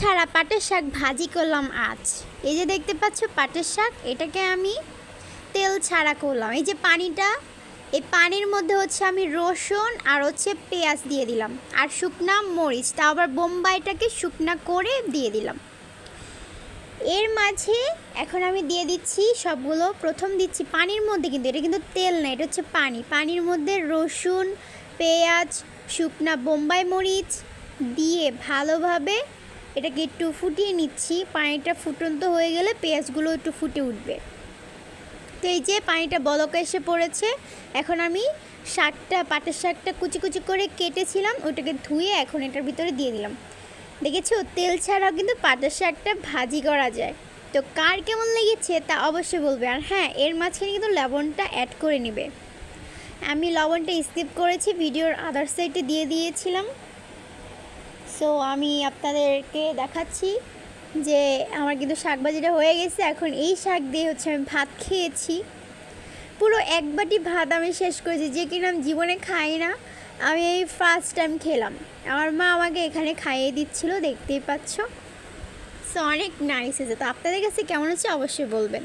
ছাড়া পাটের শাক ভাজি করলাম আজ। এই যে দেখতে পাচ্ছ পাটের শাক, এটাকে আমি তেল ছাড়া করলাম। এই যে পানিটা, এই পানির মধ্যে হচ্ছে আমি রসুন আর হচ্ছে পেঁয়াজ দিয়ে দিলাম আর শুকনা মরিচ। তা আবার বোম্বাইটাকে শুকনা করে দিয়ে দিলাম। এর মাঝে এখন আমি দিয়ে দিচ্ছি সবগুলো। প্রথম দিচ্ছি পানির মধ্যে কিন্তু, এটা কিন্তু তেল না, এটা হচ্ছে পানি। পানির মধ্যে রসুন, পেঁয়াজ, শুকনা বোম্বাই মরিচ দিয়ে ভালোভাবে এটাকে একটু ফুটিয়ে নিচ্ছি। পানিটা ফুটন্ত হয়ে গেলে পেঁয়াজগুলো একটু ফুটে উঠবে। তো এই যে পানিটা বলকা এসে পড়েছে, এখন আমি শাকটা, পাটের শাকটা কুচি কুচি করে কেটেছিলাম, ওটাকে ধুয়ে এখন এটার ভিতরে দিয়ে দিলাম। দেখেছ? তেল ছাড়াও কিন্তু পাটের শাকটা ভাজি করা যায়। তো কার কেমন লেগেছে তা অবশ্যই বলবে। আর হ্যাঁ এর মাঝখানে কিন্তু লবণটা অ্যাড করে নেবে। আমি লবণটা স্কিপ করেছি ভিডিওর আদার সাইডে দিয়ে দিয়েছিলাম। সো আমি আপনাদেরকে দেখাচ্ছি যে আমার কিন্তু শাক ভাজিটা হয়ে গেছে। এখন এই শাক দিয়ে হচ্ছে আমি ভাত খেয়েছি। পুরো এক বাটি ভাত আমি শেষ করেছি। যে কিনা আমি জীবনে খাই না, আমি এই ফার্স্ট টাইম খেলাম। আমার মা আমাকে এখানে খাইয়ে দিচ্ছিল, দেখতেই পাচ্ছ। সো অনেক নাইস হয়েছে। তো আপনাদের কাছে কেমন হচ্ছে অবশ্যই বলবেন।